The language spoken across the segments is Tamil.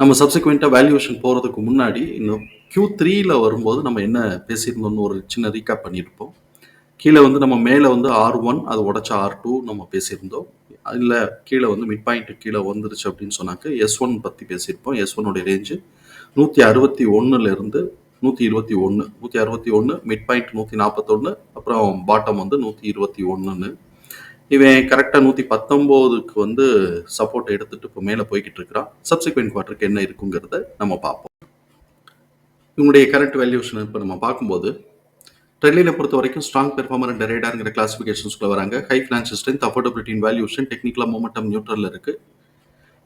நம்ம சப்சிக்வெண்ட்டாக வேல்யூவேஷன் போகிறதுக்கு முன்னாடி இன்னும் கியூ த்ரீயில் வரும்போது நம்ம என்ன பேசியிருந்தோம்னு ஒரு சின்ன ரீகேப் பண்ணியிருப்போம். கீழே வந்து நம்ம மேலே வந்து ஆர் ஒன் அது உடச்ச ஆர் டூ நம்ம பேசியிருந்தோம். இல்லை கீழே வந்து மிட் பாயிண்ட் கீழே வந்துருச்சு அப்படின்னு சொன்னாக்க எஸ் ஒன் பற்றி பேசியிருப்போம். எஸ் ஒன்னுடைய ரேஞ்சு நூற்றி அறுபத்தி ஒன்றுலேருந்து நூற்றி இருபத்தி ஒன்று நூற்றி அறுபத்தி ஒன்று மிட் பாயிண்ட் நூற்றி நாற்பத்தொன்று அப்புறம் பாட்டம் வந்து நூற்றி இருபத்தி ஒன்றுன்னு இவன் கரெக்டாக நூற்றி பத்தொம்போதுக்கு வந்து சப்போர்ட் எடுத்துட்டு இப்போ மேலே போய்கிட்டு இருக்கிறான். சப்சிக்வெண்ட் குவார்ட்டருக்கு என்ன இருக்குங்கிறத நம்ம பார்ப்போம். இவங்களுடைய கரண்ட் வேல்யூஷன் இப்போ நம்ம பார்க்கும்போது ட்ரெட்லியில் பொறுத்த வரைக்கும் ஸ்ட்ராங் பெர்ஃபார்மர் அண்ட் ரேடாருங்கிற கிளாஸிஃபிகேஷன்ஸ்குள்ள வராங்க. High financial strength affordability in valuation டெக்னிக்கலாக மொமெண்டம் நியூட்ரலில் இருக்குது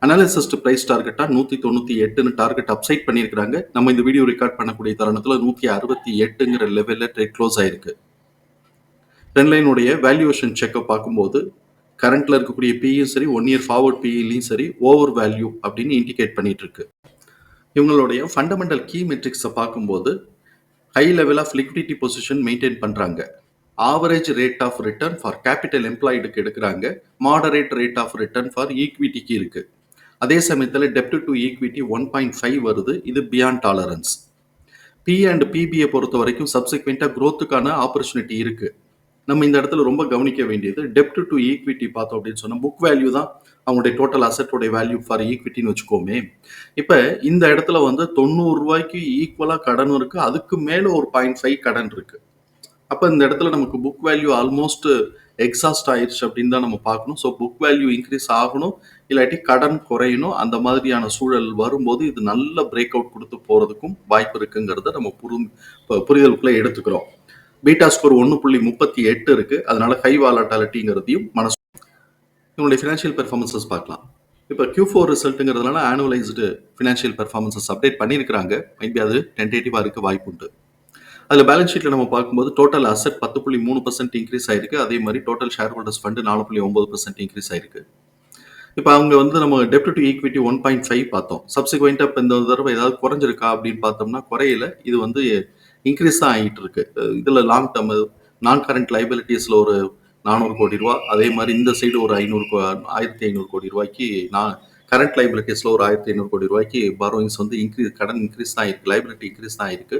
அனாலிசிஸ்ட் பிரைஸ் டார்கெட்டாக நூற்றி தொண்ணூற்றி எட்டுன்னு டார்கெட் அப்சைட் பண்ணியிருக்காங்க நம்ம இந்த வீடியோ ரெக்கார்ட் பண்ணக்கூடிய தருணத்தில் நூற்றி அறுபத்தி எட்டுங்கிற லெவலில் ட்ரேட் க்ளோஸ் ஆயிருக்கு. ட்ரெண்ட்லைனுடைய வேல்யூவேஷன் செக்கப் பார்க்கும்போது கரண்ட்ல இருக்கக்கூடிய பியும் சரி ஒன் இயர் ஃபார்வர்ட் பிஇலையும் சரி ஓவர் வேல்யூ அப்படின்னு இண்டிகேட் பண்ணிட்டு இருக்கு இவங்களுடைய ஃபண்டமெண்டல் கீ மெட்ரிக்ஸை பார்க்கும்போது high level of liquidity position maintain பண்ணுறாங்க average rate of return for capital எம்ப்ளாய்டுக்கு எடுக்கிறாங்க. Moderate rate of return for ஈக்விட்டிக்கு இருக்கு. அதே சமயத்தில் டெப்ட் to equity one point five வருது. இது பியாண்ட் டாலரன்ஸ் பி அண்ட் பிபியை பொறுத்த வரைக்கும் சப்சிக்வெண்ட்டாக க்ரோத்துக்கான ஆப்பர்ச்சுனிட்டி இருக்குது நம்ம இந்த இடத்துல ரொம்ப கவனிக்க வேண்டியது டெப்ட் டு ஈக்விட்டி பார்த்தோம் அப்படின்னு சொன்னால் புக் வேல்யூ தான் அவங்களுடைய டோட்டல் அசட்டோடைய வேல்யூ ஃபார் ஈக்விட்டின்னு வச்சுக்கோமே. இப்போ இந்த இடத்துல வந்து தொண்ணூறு ரூபாய்க்கு ஈக்குவலாக கடன் இருக்குது அதுக்கு மேலே ஒரு பாயிண்ட் ஃபைவ் கடன் இருக்குது அப்போ இந்த இடத்துல நமக்கு புக் வேல்யூ ஆல்மோஸ்ட் எக்ஸாஸ்ட் ஆயிடுச்சு அப்படின்னு தான் நம்ம பார்க்கணும். ஸோ புக் வேல்யூ இன்க்ரீஸ் ஆகணும் இல்லாட்டி கடன் குறையணும் அந்த மாதிரியான சூழல் வரும்போது இது நல்ல பிரேக் அவுட் கொடுத்து போகிறதுக்கும் வாய்ப்பு இருக்குங்கிறத நம்ம புரி புரிதலுக்குள்ளே எடுத்துக்கிறோம். பீட்டா ஸ்கோர் ஒன்று புள்ளி முப்பத்தி எட்டு இருக்கு. அதனால ஹை வாலட்டாலிட்டிங்கிறதையும் மனசு இவனுடைய ஃபினான்ஷியல் பெர்ஃபார்மன்சஸ் பார்க்கலாம். இப்போ கியூ ஃபோர் ரிசல்ட்டுங்கிறதுனால ஆனுவலைஸ்டு ஃபினான்ஷியல் பெர்ஃபார்மன்சஸ் அப்டேட் பண்ணியிருக்கிறாங்க. மேபி அது டென்டேட்டிவாக இருக்க வாய்ப்பு உண்டு. அதில் பேலன்ஸ் ஷீட்டில் நம்ம பார்க்கும்போது டோட்டல் அசட் பத்து புள்ளி மூணு பர்சன்ட் இன்க்ரீஸ் ஆயிருக்கு. அதே மாதிரி டோட்டல் ஷேர் ஹோல்டர்ஸ் ஃபண்டு நாலு புள்ளி ஒன்பது பர்சன்ட் இன்க்ரீஸ் ஆயிருக்கு. இப்போ அவங்க வந்து நம்ம டெப்ட் to equity one point five பார்த்தோம். சப்சிக்வெண்ட்டாக இப்போ இந்த தடவை ஏதாவது குறைஞ்சிருக்கா அப்படின்னு பார்த்தோம்னா குறையில. இது வந்து இன்க்ரீஸ் தான் ஆகிட்டு இருக்கு இதில் லாங் டேர்ம் நான் கரண்ட் லைபிலிட்டிஸில் ஒரு நானூறு கோடி ரூபா அதே மாதிரி இந்த சைடு ஒரு ஐநூறு ஆயிரத்தி ஐநூறு கோடி ரூபாய்க்கு நான் கரண்ட் லைபிலிட்டிஸில் ஒரு ஆயிரத்தி ஐநூறு கோடி ரூபாய்க்கு பாரோயிங்ஸ் வந்து இன்க்ரீஸ் கடன் இன்க்ரீஸ் தான் ஆயிருக்கு லைபிலிட்டி இன்க்ரீஸ் தான் இருக்கு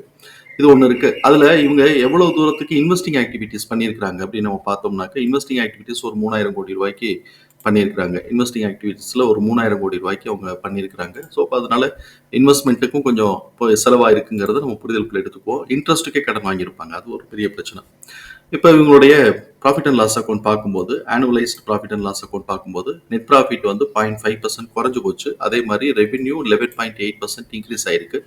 இது ஒன்று இருக்குது அதில் இவங்க எவ்வளோ தூரத்துக்கு இன்வெஸ்டிங் ஆக்டிவிட்டீஸ் பண்ணியிருக்காங்க அப்படின்னு நம்ம பார்த்தோம்னாக்க இன்வெஸ்டிங் ஆக்டிவிட்டீஸ் ஒரு மூணாயிரம் கோடி ரூபாய்க்கு பண்ணியிருக்கிறாங்க. இன்வெஸ்டிங் ஆக்டிவிட்டீஸில் ஒரு மூணாயிரம் கோடி ரூபாய்க்கு அவங்க பண்ணியிருக்கிறாங்க. ஸோ அப்போ அதனால இன்வெஸ்ட்மெண்ட்டுக்கும் கொஞ்சம் இப்போ செலவாயிருக்குங்கிறத நம்ம புரிதலுக்குள்ள எடுத்துக்குவோம். இன்ட்ரெஸ்ட்டுக்கே கடன் வாங்கியிருப்பாங்க. அது ஒரு பெரிய பிரச்சனை. இப்போ இவங்களுடைய ப்ராஃபிட் அண்ட் லாஸ் அக்கௌண்ட் பார்க்கும்போது annualised profit and loss account பார்க்கும்போது நெட் ப்ராஃபிட் வந்து பாயிண்ட் ஃபைவ் பர்சன்ட் குறைஞ்சு போச்சு. அதே மாதிரி revenue eleven point eight percent increase ஆயிருக்கு.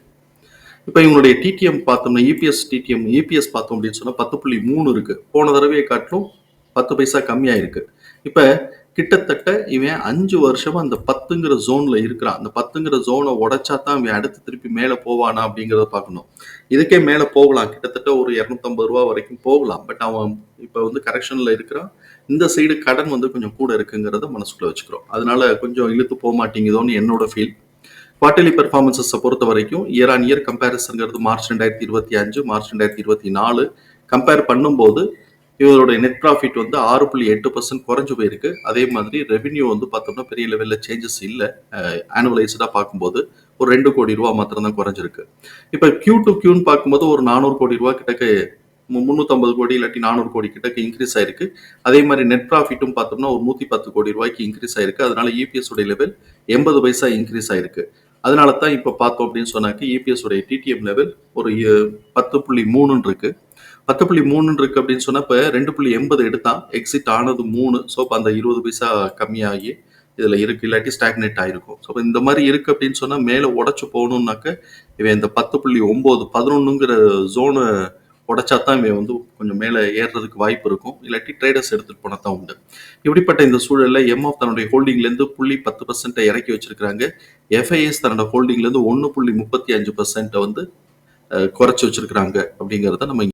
இப்போ இவங்களுடைய டிடிஎம் பார்த்தோம்னா இபிஎஸ் டிடிஎம் இபிஎஸ் பார்த்தோம் அப்படின்னு சொன்னால் பத்து புள்ளி மூணு இருக்குது போன தடவையை காட்டிலும் பத்து பைசா கம்மியாக இருக்குது இப்போ கிட்டத்தட்ட இவன் அஞ்சு வருஷமா அந்த பத்துங்கிற ஜோன்ல இருக்கிறான். அந்த பத்துங்கிற ஜோனை உடைச்சா தான் இவன் அடுத்து திருப்பி மேலே போவானா அப்படிங்கிறத பார்க்கணும். இதுக்கே மேலே போகலாம். கிட்டத்தட்ட ஒரு இரநூத்தம்பது ரூபா வரைக்கும் போகலாம். பட் அவன் இப்போ வந்து கரெக்ஷன்ல இருக்கிறான். இந்த சைடு கடன் வந்து கொஞ்சம் கூட இருக்குங்கிறத மனசுக்குள்ள வச்சுக்கிறோம். அதனால கொஞ்சம் இழுத்து போக மாட்டேங்குதோன்னு என்னோட ஃபீல் குவார்டர்லி பெர்ஃபார்மன்ஸஸை பொறுத்த வரைக்கும் இயர் ஆன் இயர் கம்பேரிசன்ங்கிறது மார்ச் ரெண்டாயிரத்தி இருபத்தி அஞ்சு மார்ச் ரெண்டாயிரத்தி இருபத்தி நாலு. கம்பேர் பண்ணும்போது இவருடைய நெட் ப்ராஃபிட் வந்து ஆறு புள்ளி எட்டு பர்சன்ட் குறைஞ்சு போயிருக்கு. அதே மாதிரி ரெவென்யூ வந்து பார்த்தோம்னா பெரிய லெவலில் சேஞ்சஸ் இல்லை. ஆனுவலைஸ்டாக பார்க்கும்போது ஒரு ரெண்டு கோடி ரூபா மாத்திரம் தான் குறைஞ்சிருக்கு. இப்போ கியூ டு கியூன்னு பார்க்கும்போது ஒரு நானூறு கோடி ரூபா கிட்டக்க முந்நூற்றம்பது கோடி இல்லாட்டி நானூறு கோடி கிட்டக்கு இன்க்ரீஸ் ஆயிருக்கு. அதே மாதிரி நெட் ப்ராஃபிட்டும் பார்த்தோம்னா ஒரு நூற்றி பத்து கோடி ரூபாய்க்கு இன்க்ரீஸ் ஆயிருக்கு. அதனால இபிஎஸ் உடைய லெவல் எண்பது பைசா இன்க்ரீஸ் ஆயிருக்கு. அதனால தான் இப்போ பார்த்தோம் அப்படின்னு சொன்னாக்க இபிஎஸ் உடைய டிடிஎம் லெவல் ஒரு பத்து புள்ளி மூணுன்னு இருக்கு. பத்து புள்ளி மூணுன்னு இருக்கு அப்படின்னு சொன்னப்ப ரெண்டு புள்ளி எண்பது எடுத்தான். எக்ஸிட் ஆனது மூணு. ஸோ இப்போ அந்த இருபது பைசா கம்மியாகி இதில் இருக்கு. இல்லாட்டி ஸ்டாக்னேட் ஆயிருக்கும். ஸோ இந்த மாதிரி இருக்கு அப்படின்னு சொன்னால் மேலே உடச்சு போகணும்னாக்க இவன் இந்த பத்து புள்ளி ஒம்பது பதினொன்றுங்கிற ஜோனு உடைச்சா தான் இவன் வந்து கொஞ்சம் மேலே ஏறுறதுக்கு வாய்ப்பு இருக்கும். இல்லாட்டி ட்ரேடர்ஸ் எடுத்துகிட்டு போனால் தான் உண்டு. இப்படிப்பட்ட இந்த சூழலில் எம்ஆஃப் தன்னுடைய ஹோல்டிங்லேருந்து புள்ளி பத்து பர்சன்ட்டை இறக்கி வச்சிருக்கிறாங்க. எஃப்ஐஎஸ் தன்னோட ஹோல்டிங்லேருந்து ஒன்று புள்ளி முப்பத்தி அஞ்சு பர்சன்ட்டை வந்து குறைச்சி வச்சிருக்கிறாங்க அப்படிங்கிறத நம்ம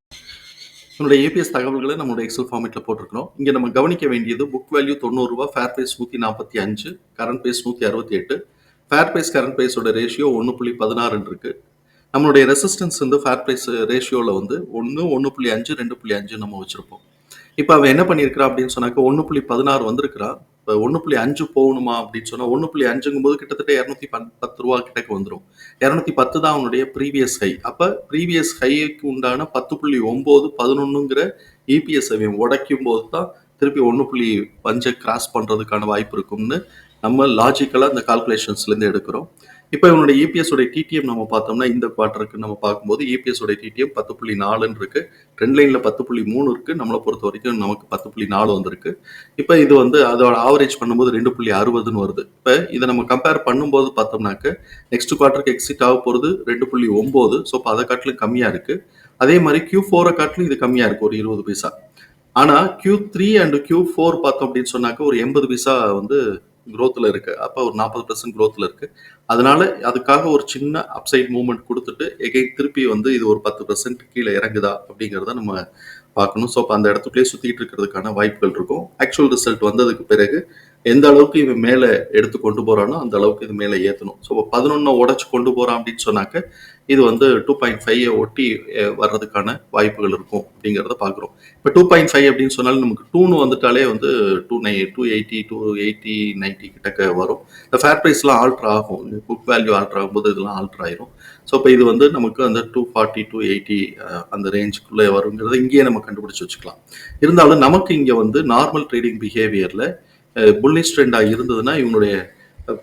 நம்மளுடைய ஏபிஎஸ் தகவல்களை நம்மளுடைய எக்ஸல் ஃபார்மேட்டில் போட்டிருக்கணும். இங்கே நம்ம கவனிக்க வேண்டியது புக் வேல்யூ தொண்ணூறுரூவா ஃபேர் பேஸ் நூற்றி நாற்பத்தி அஞ்சு கரண்ட் பேஸ் நூற்றி அறுபத்தி எட்டு ஃபேர் பேஸ் கரண்ட் பேஸோட ரேஷியோ ஒன்று புள்ளி பதினாறுன்னு இருக்குது நம்மளுடைய ரெசிஸ்டன்ஸ் வந்து ஃபேர் பிரைஸ் ரேஷியோவில் வந்து ஒன்று ஒன்று புள்ளி அஞ்சு ரெண்டு புள்ளி அஞ்சு நம்ம வச்சுருப்போம். இப்போ அவன் என்ன பண்ணியிருக்கிறா அப்படின்னு சொன்னாக்க ஒன்று புள்ளி பதினாறு வந்திருக்கிறா. இப்போ ஒன்று புள்ளி அஞ்சு போகணுமா அப்படின்னு சொன்னால் ஒன்று புள்ளி அஞ்சுங்கும் போது கிட்டத்தட்ட இரநூத்தி பத்து ரூபா கிட்டக்கு வந்துடும் இரநூத்தி பத்து தான் அவனுடைய ப்ரீவியஸ் ஹை அப்போ ப்ரீவியஸ் ஹைக்கு உண்டான பத்து புள்ளி ஒம்பது பதினொன்றுங்கிற இபிஎஸ் அவன் உடைக்கும் போது தான் திருப்பி ஒன்று புள்ளி அஞ்சை கிராஸ் பண்ணுறதுக்கான வாய்ப்பு இருக்கும்னு நம்ம லாஜிக்கலாக இந்த கால்குலேஷன்ஸ்லேருந்து எடுக்கிறோம். இப்போ இவனுடைய இபிஎஸ் உடைய டிடிஎம் நம்ம பார்த்தோம்னா இந்த குவார்ட்டருக்கு நம்ம பார்க்கும்போது இபிஎஸ் உடைய டிடிஎம் பத்து புள்ளி நாலுன்னு இருக்கு. ட்ரெண்ட் லைனில் பத்து புள்ளி மூணு இருக்கு. நம்மளை பொறுத்த வரைக்கும் நமக்கு பத்து புள்ளி நாலு வந்திருக்கு. இப்போ இது வந்து அதோட ஆவரேஜ் பண்ணும்போது ரெண்டு புள்ளி அறுபதுன்னு வருது. இப்போ இதை நம்ம கம்பேர் பண்ணும்போது பார்த்தோம்னாக்க நெக்ஸ்ட் குவார்ட்டருக்கு எக்ஸிட் ஆக போகிறது ரெண்டு புள்ளி ஒம்பது. ஸோ இப்போ அதை காட்டிலும் கம்மியாக இருக்கு. அதே மாதிரி கியூ ஃபோரை காட்டிலும் இது கம்மியாக இருக்கு ஒரு இருபது பைசா. ஆனால் Q three and Q four பார்த்தோம் அப்படின்னு சொன்னாக்க ஒரு எண்பது பைசா வந்து க்ரோத்தில் இருக்கு. அப்போ ஒரு நாற்பது பர்சன்ட் க்ரோத்தில் இருக்கு. அதனால அதுக்காக ஒரு சின்ன அப்சைட் மூவ்மெண்ட் கொடுத்துட்டு எகைன் திருப்பி வந்து இது ஒரு பத்து பர்சன்ட் கீழே இறங்குதா அப்படிங்கிறத நம்ம பார்க்கணும். ஸோ அப்போ அந்த இடத்துக்குள்ளே சுற்றிட்டு இருக்கிறதுக்கான வாய்ப்புகள் இருக்கும். ஆக்சுவல் ரிசல்ட் வந்ததுக்கு பிறகு எந்த அளவுக்கு இவன் மேலே எடுத்து கொண்டு போகிறானோ அந்த அளவுக்கு இது மேலே ஏற்றணும் ஸோ பதினொன்னை உடச்சு கொண்டு போகிறான் அப்படின்னு சொன்னாக்க இது வந்து டூ பாயிண்ட் ஃபைவ் ஒட்டி வர்றதுக்கான வாய்ப்புகள் இருக்கும் அப்படிங்கிறத பார்க்குறோம். இப்போ டூ பாயிண்ட் ஃபைவ் அப்படின்னு சொன்னாலும் நமக்கு டூன்னு வந்துட்டாலே வந்து two nine two eighty two eighty ninety கிட்டக்க வரும். இந்த ஃபேர் ப்ரைஸ்லாம் ஆல்ட்ரு ஆகும். புக் வேல்யூ ஆல்ட்ரு ஆகும்போது இதெல்லாம் ஆல்ட்ரு ஆயிரும். ஸோ இப்போ இது வந்து நமக்கு அந்த டூ ஃபார்ட்டி டூ எயிட்டி அந்த ரேஞ்சுக்குள்ளே வருங்கிறத இங்கேயே நம்ம கண்டுபிடிச்சி வச்சுக்கலாம். இருந்தாலும் நமக்கு இங்கே வந்து நார்மல் ட்ரேடிங் பிஹேவியரில் புல்லிஷ் ட்ரெண்டாக இருந்ததுன்னா இவனுடைய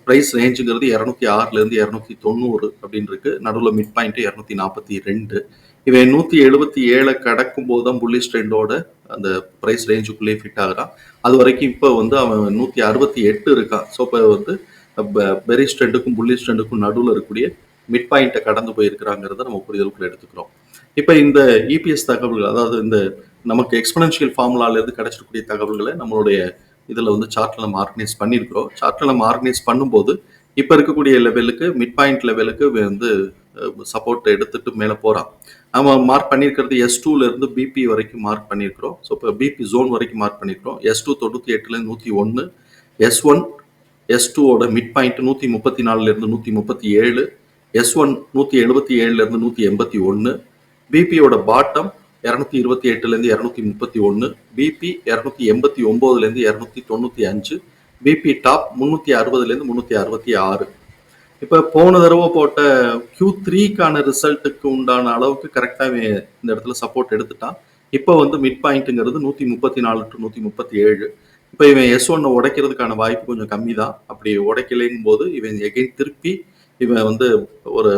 ப்ரைஸ் ரேஞ்சுங்கிறது இரநூத்தி ஆறுலேருந்து இரநூத்தி தொண்ணூறு அப்படின்னு இருக்கு நடுவில் மிட் பாயிண்ட் இரநூத்தி நாற்பத்தி ரெண்டு. இவன் நூற்றி எழுபத்தி ஏழை கடக்கும் போது தான் புல்லிஷ் ட்ரெண்டோட அந்த ப்ரைஸ் ரேஞ்சுக்குள்ளேயே ஃபிட் ஆகிறான். அது வரைக்கும் இப்போ வந்து அவன் நூற்றி அறுபத்தி எட்டு இருக்கான். ஸோ இப்போ வந்து பெரிஸ் ட்ரெண்டுக்கும் புள்ளிஸ் ட்ரெண்டுக்கும் நடுவில் இருக்கக்கூடிய மிட் பாயிண்ட்டை கடந்து போயிருக்கிறாங்கிறத நம்ம புரிதலுக்குள்ள எடுத்துக்கிறோம். இப்போ இந்த இபிஎஸ் தகவல்கள் அதாவது இந்த நமக்கு எக்ஸ்பனன்ஷியல் ஃபார்முலாலேருந்து கிடச்சிருக்கக்கூடிய தகவல்களை நம்மளுடைய இதில் வந்து சார்ட்டில் நம்ம ஆர்கனைஸ் பண்ணியிருக்கிறோம். சார்ட்டில் நம்ம ஆர்கனைஸ் பண்ணும்போது இப்போ இருக்கக்கூடிய லெவலுக்கு மிட் பாயிண்ட் லெவலுக்கு வந்து சப்போர்ட் எடுத்துட்டு மேலே போகிறான் நம்ம மார்க் பண்ணியிருக்கிறது எஸ் டூலேருந்து பிபி வரைக்கும் மார்க் பண்ணியிருக்கிறோம். ஸோ இப்போ பிபி ஜோன் வரைக்கும் மார்க் பண்ணியிருக்கிறோம். எஸ் டூ தொண்ணூற்றி எட்டுலேருந்து நூற்றி ஒன்று எஸ் ஒன் எஸ் டூவோட மிட் பாயிண்ட் நூற்றி முப்பத்தி நாலுலேருந்து நூற்றி முப்பத்தி ஏழு. எஸ் ஒன் நூற்றி எழுபத்தி ஏழுலேருந்து நூற்றி எண்பத்தி ஒன்று பிபியோட பாட்டம் இரநூத்தி இருபத்தி எட்டுலேருந்து இரநூத்தி முப்பத்தி ஒன்று பிபி இரநூத்தி எண்பத்தி ஒம்போதுலேருந்து இரநூத்தி தொண்ணூற்றி அஞ்சு பிபி டாப் முந்நூற்றி அறுபதுலேருந்து முந்நூற்றி அறுபத்தி ஆறு. இப்போ போன தடவை போட்ட கியூ த்ரீக்கான ரிசல்ட்டுக்கு உண்டான அளவுக்கு கரெக்டாக இந்த இடத்துல சப்போர்ட் எடுத்துட்டான். இப்போ வந்து மிட் பாயிண்ட்டுங்கிறது நூற்றி முப்பத்தி நாலு டு நூற்றி முப்பத்தி ஏழு. இப்போ இவன் எஸ் ஒன்னை உடைக்கிறதுக்கான வாய்ப்பு கொஞ்சம் கம்மி தான் அப்படி உடைக்கலைங்கும் போது இவன் எகைன் திருப்பி இவன் வந்து ஒரு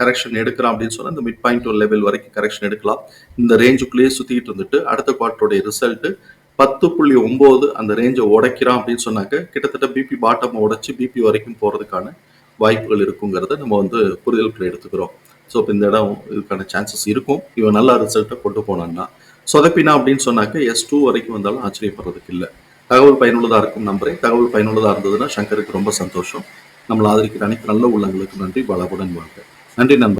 கரெக்ஷன் எடுக்கிறான் அப்படின்னு சொன்னால் இந்த மிட் பாயிண்ட் ஒரு லெவல் வரைக்கும் கரெக்ஷன் எடுக்கலாம். இந்த ரேஞ்சுக்குள்ளேயே சுற்றிக்கிட்டு இருந்துட்டு அடுத்த குவார்ட்டருடைய ரிசல்ட்டு பத்து புள்ளி ஒம்பது அந்த ரேஞ்சை உடைக்கிறான் அப்படின்னு சொன்னாக்க கிட்டத்தட்ட பிபி பாட்டம் உடைச்சி பிபி வரைக்கும் போகிறதுக்கான வாய்ப்புகள் இருக்குங்கிறத நம்ம வந்து புரிதலுக்குள்ள எடுத்துக்கிறோம். ஸோ இப்போ இந்த இடம் இதுக்கான சான்சஸ் இருக்கும். இவன் நல்ல ரிசல்ட்டை கொண்டு போனான்னா சொதப்பினா அப்படின்னு சொன்னாக்க எஸ் டூ வரைக்கும் வந்தாலும் ஆச்சரியப்படுறதுக்கு இல்லை. தகவல் பயனுள்ளதாக இருக்கும் நம்புறேன். தகவல் பயனுள்ளதாக இருந்ததுன்னா சங்கருக்கு ரொம்ப சந்தோஷம். நம்மளை ஆதரிக்கிற அனைத்து நல்ல உள்ளங்களுக்கு நன்றி வளமுடன் வாழ்க. நன்றி நண்பர்